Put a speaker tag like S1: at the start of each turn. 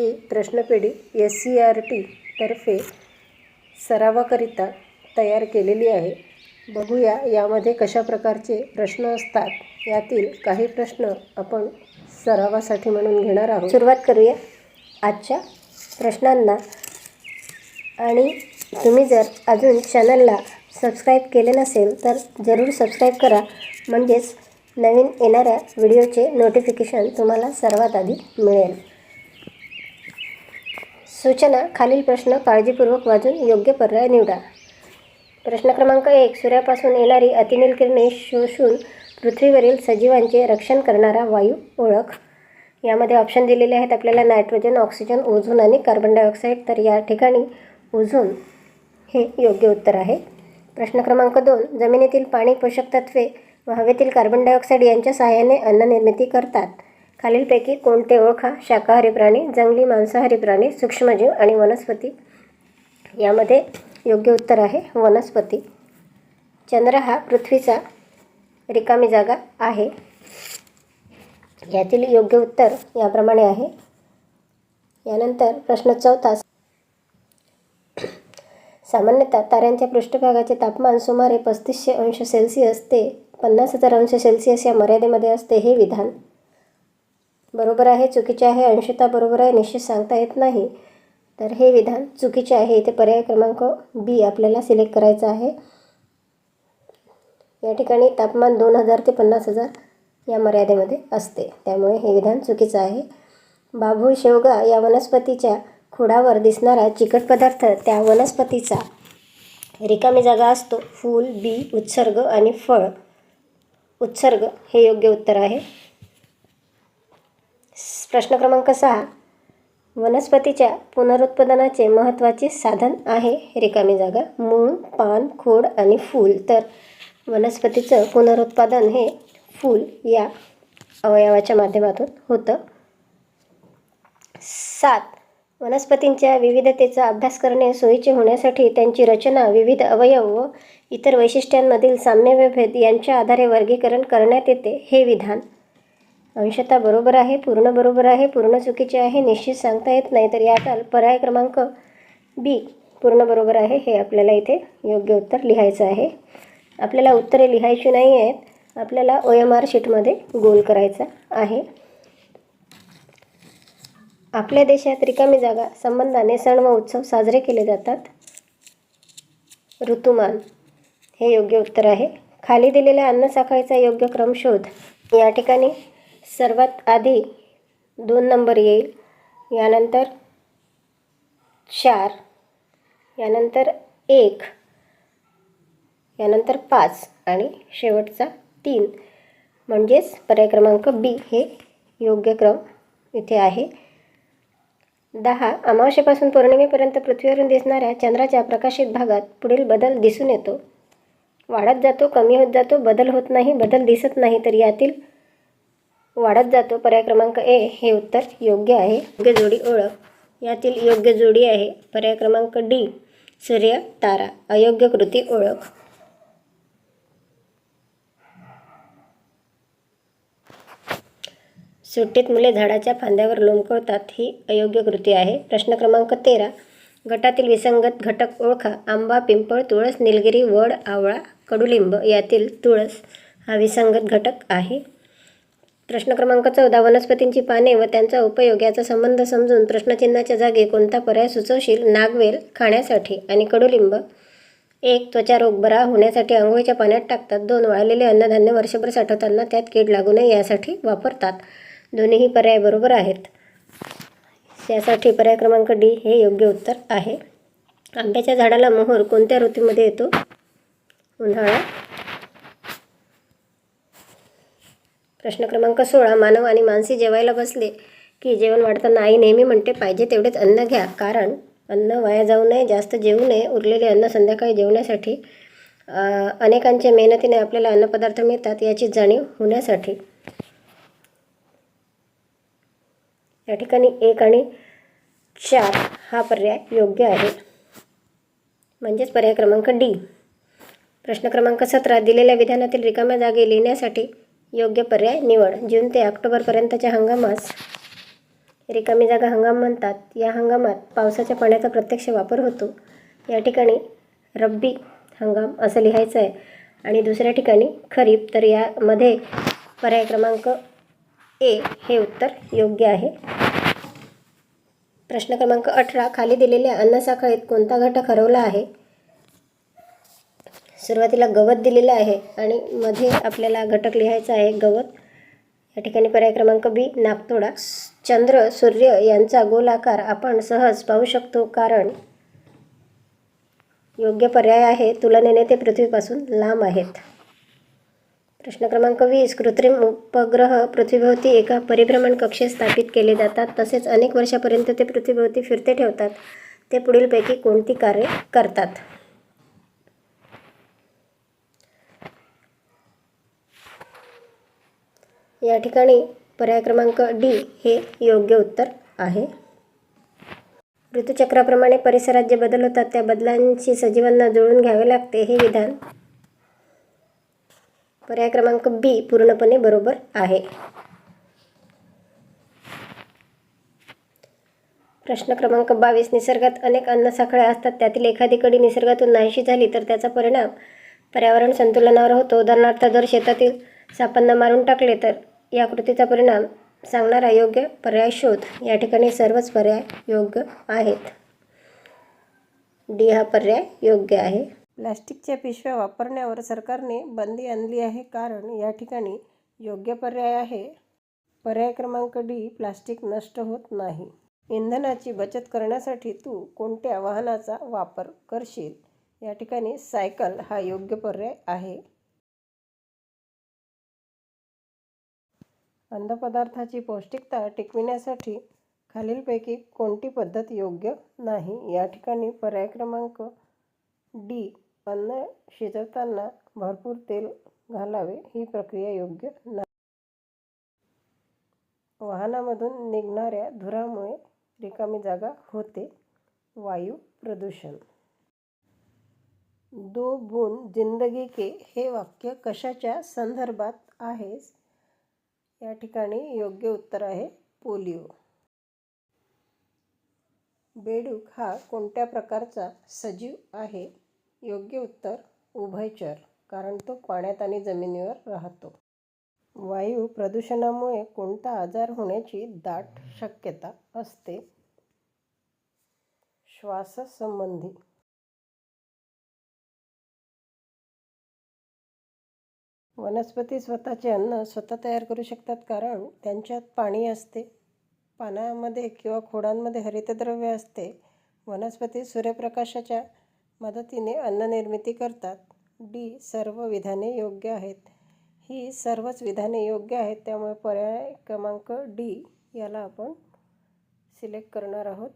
S1: ही प्रश्नपेढी S C R T तर्फे सरावाकरिता तयार केलेली आहे. बघूया यामध्ये कशा प्रकारचे प्रश्न असतात. यातील काही प्रश्न आपण सरावासाठी म्हणून घेणार आहोत. सुरुवात करूया आजच्या प्रश्नांना. आणि तुम्ही जर अजून चॅनलला सबस्क्राईब केले नसेल तर जरूर सबस्क्राईब करा. म्हणजेच नवीन येणाऱ्या व्हिडिओचे नोटिफिकेशन तुम्हाला सर्वात आधी मिळेल. सूचना खालील प्रश्न काळजीपूर्वक वाजून योग्य पर्याय निवडा. प्रश्न क्रमांक एक सूर्यापासून येणारी अतिनील किरणे शोषून पृथ्वीवरील सजीवांचे रक्षण करणारा वायू ओळख. यामध्ये ऑप्शन दिलेले आहेत आपल्याला नायट्रोजन ऑक्सिजन ओझोन आणि कार्बन डायऑक्साईड तर या ठिकाणी ओझोन हे योग्य उत्तर आहे. प्रश्न क्रमांक दोन जमिनीतील पाणी पोषक तत्वे व हवेतील कार्बन डायऑक्साईड यांच्या सहाय्याने अन्न निर्मिती करतात. खालीलपैकी कोणते ओळखा शाकाहारी प्राणी जंगली मांसाहारी प्राणी सूक्ष्मजीव आणि वनस्पती यामध्ये योग्य उत्तर आहे. वनस्पती. चंद्र हा पृथ्वीचा रिकामी जागा आहे. यातील योग्य उत्तर याप्रमाणे आहे. यानंतर प्रश्न चौथा. सामान्यतः ताऱ्यांच्या पृष्ठभागाचे तापमान सुमारे पस्तीसशे अंश सेल्सिअस ते पन्नास हजार अंश सेल्सिअस या मर्यादेमध्ये असते हे विधान. बरोबर आहे चुकीचे आहे अंशता बरोबर आहे निश्चित सांगता येत नाही. तर हे विधान चुकीचे आहे. इथे पर्याय क्रमांक बी आपल्याला सिलेक्ट करायचा आहे. या ठिकाणी तापमान दोन हजार ते पन्नास हजार या मर्यादेमध्ये असते. त्यामुळे हे विधान चुकीचं आहे. बाभू शेवगा या वनस्पतीच्या खोडावर दिसणारा चिकट पदार्थ त्या वनस्पतीचा रिकामी जागा असतो. फूल बी उत्सर्ग आणि फळ. उत्सर्ग हे योग्य उत्तर आहे. प्रश्न क्रमांक सहा. वनस्पतीच्या पुनरुत्पादनाचे महत्त्वाचे साधन आहे रिकामी जागा मूळ पान खोड आणि फूल. तर वनस्पतीचं पुनरुत्पादन हे फूल या अवयवाच्या माध्यमातून होतं. सात. वनस्पतींच्या विविधतेचा अभ्यास करणे सोयीचे होण्यासाठी त्यांची रचना विविध अवयव व इतर वैशिष्ट्यांमधील साम्य व्यभेद यांच्या आधारे वर्गीकरण करण्यात येते. हे विधान अंशतः बरोबर आहे पूर्ण बरोबर आहे पूर्ण चुकीचे आहे निश्चित सांगता येत नाही तर यात पर्याय क्रमांक बी पूर्ण बरोबर आहे हे आपल्याला इथे योग्य उत्तर लिहायचं आहे. आपल्याला उत्तरे लिहायची नाही आहेत आपल्याला ओ एम आर शीटमध्ये गोल करायचा आहे. आपल्या देशात रिकामी जागा संबंधाने सण व उत्सव साजरे केले जातात. ऋतुमान हे योग्य उत्तर आहे. खाली दिलेल्या अन्न साखळीचा योग्य क्रम शोध. या ठिकाणी सर्वात आधी दोन नंबर येईल. यानंतर चार. यानंतर एक. यानंतर पाच आणि शेवटचा तीन. म्हणजेच पर्याय क्रमांक बी हे योग्य क्रम इथे आहे. दहा. अमावस्येपासून पौर्णिमेपर्यंत पृथ्वीवरून दिसणाऱ्या चंद्राच्या प्रकाशित भागात पुढील बदल दिसून येतो. वाढत जातो कमी होत जातो बदल होत नाही बदल दिसत नाही तर यातील वाढत जातो. पर्याय क्रमांक ए हे उत्तर योग्य आहे. योग्य जोडी ओळख. यातील योग्य जोडी आहे. पर्याय क्रमांक डी सूर्य तारा. अयोग्य कृती ओळख. सुट्टीत मुले झाडाच्या फांद्यावर लोंबकळतात ही अयोग्य कृती आहे. प्रश्न क्रमांक तेरा. गटातील विसंगत घटक ओळखा. आंबा पिंपळ तुळस निलगिरी वड आवळा कडुलिंब यातील तुळस हा विसंगत घटक आहे. प्रश्न क्रमांक चौदा वनस्पतींची पाने व त्यांचा उपयोग याचा संबंध समजून प्रश्नचिन्हाच्या जागी कोणता पर्याय सुचवशील? नागवेल खाण्यासाठी. आणि कडुलिंब? एक त्वचा रोग बरा होण्यासाठी आंघोळीच्या पाण्यात टाकतात. दोन वाळलेले अन्नधान्य वर्षभर साठवताना त्यात कीड लागू नये यासाठी वापरतात. दोन्हीही पर्याय बरोबर आहेत. यासाठी पर्याय क्रमांक डी हे योग्य उत्तर आहे. आंब्याच्या झाडाला मोहर कोणत्या ऋतूमध्ये येतो? उन्हाळा प्रश्न क्रमांक सोळा मानव आणि माणसे जेवायला बसले की जेवण वाढताना आई नेहमी म्हणते पाहिजे तेवढेच अन्न घ्या कारण अन्न वाया जाऊ नये जास्त जेवू नये उरलेले अन्न संध्याकाळी जेवण्यासाठी अनेकांच्या मेहनतीने आपल्याला अन्नपदार्थ मिळतात याची जाणीव होण्यासाठी. या ठिकाणी एक आणि चार हा पर्याय योग्य आहे. म्हणजेच पर्याय क्रमांक डी. प्रश्न क्रमांक सतरा दिलेल्या विधानातील रिकाम्या जागे लिहिण्यासाठी योग्य पर्याय निवड. जून ते ऑक्टोबरपर्यंतच्या हंगामास रिकामी जागा हंगाम म्हणतात. या हंगामात पावसाच्या पाण्याचा प्रत्यक्ष वापर होतो. या ठिकाणी रब्बी हंगाम असं लिहायचं आहे आणि दुसऱ्या ठिकाणी खरीप. तर यामध्ये पर्याय क्रमांक ए हे उत्तर योग्य आहे. प्रश्न क्रमांक अठरा. खाली दिलेल्या अन्नसाखळीत कोणता घटक हरवला आहे? सुरुवातीला गवत दिलेलं आहे आणि मध्ये आपल्याला घटक लिहायचा आहे गवत. या ठिकाणी पर्याय क्रमांक बी नागतोडा. चंद्र सूर्य यांचा गोलाकार आपण सहज पाहू शकतो कारण योग्य पर्याय आहे. तुलनेने ते पृथ्वीपासून लांब आहेत. प्रश्न क्रमांक वीस कृत्रिम उपग्रह पृथ्वीभोवती एका परिभ्रमण कक्षेत स्थापित केले जातात. तसेच अनेक वर्षापर्यंत ते पृथ्वीभोवती फिरते ठेवतात. ते पुढीलपैकी कोणती कार्य करतात? या ठिकाणी पर्याय क्रमांक डी हे योग्य उत्तर आहे. ऋतुचक्राप्रमाणे परिसरात जे बदल होतात त्या बदलांशी सजीवांना जुळून घ्यावे लागते हे विधान. पर्याय क्रमांक बी पूर्णपणे बरोबर आहे. प्रश्न क्रमांक बावीस निसर्गात अनेक अन्नसाखळ्या असतात त्यातील एखादी कडी निसर्गातून नाहीशी झाली तर त्याचा परिणाम पर्यावरण संतुलनावर होतो. उदाहरणार्थ जर शेतातील सापांना मारून टाकले तर या कृतीचा परिणाम सांगणारा योग्य पर्याय शोध या ठिकाणी सर्वच पर्याय योग्य आहेत. डी हा पर्याय योग्य आहे. प्लॅस्टिकच्या पिशव्या वापरण्यावर सरकारने बंदी आणली आहे कारण या ठिकाणी योग्य पर्याय आहे. पर्याय क्रमांक डी प्लास्टिक नष्ट होत नाही. इंधनाची बचत करण्यासाठी तू कोणत्या वाहनाचा वापर करशील? या ठिकाणी सायकल हा योग्य पर्याय आहे. अन्नपदार्थाची पौष्टिकता टिकविण्यासाठी खालीलपैकी कोणती पद्धत योग्य नाही? या ठिकाणी पर्याय क्रमांक डी अन्न शिजवताना भरपूर तेल घालावे. ही प्रक्रिया योग्य नाही. वाहनामधून निघणाऱ्या धुरामुळे रिकामी जागा होते. वायू प्रदूषण. दो बून जिंदगी के हे वाक्य कशाच्या संदर्भात आहे? या ठिकाणी योग्य उत्तर आहे पोलिओ. बेडूक हा कोणत्या प्रकारचा सजीव आहे? योग्य उत्तर उभयचर कारण तो पाण्यात आणि जमिनीवर राहतो. वायू प्रदूषणामुळे कोणता आजार होण्याची दाट शक्यता असते? श्वाससंबंधी वनस्पती स्वतःचे अन्न स्वतः तयार करू शकतात कारण त्यांच्यात पाणी असते. पानामध्ये किंवा खोडांमध्ये हरितद्रव्य असते. वनस्पती सूर्यप्रकाशाच्या मदतीने अन्ननिर्मिती करतात. डी. सर्व विधाने योग्य आहेत. ही सर्वच विधाने योग्य आहेत त्यामुळे पर्याय क्रमांक डी याला आपण सिलेक्ट करणार आहोत.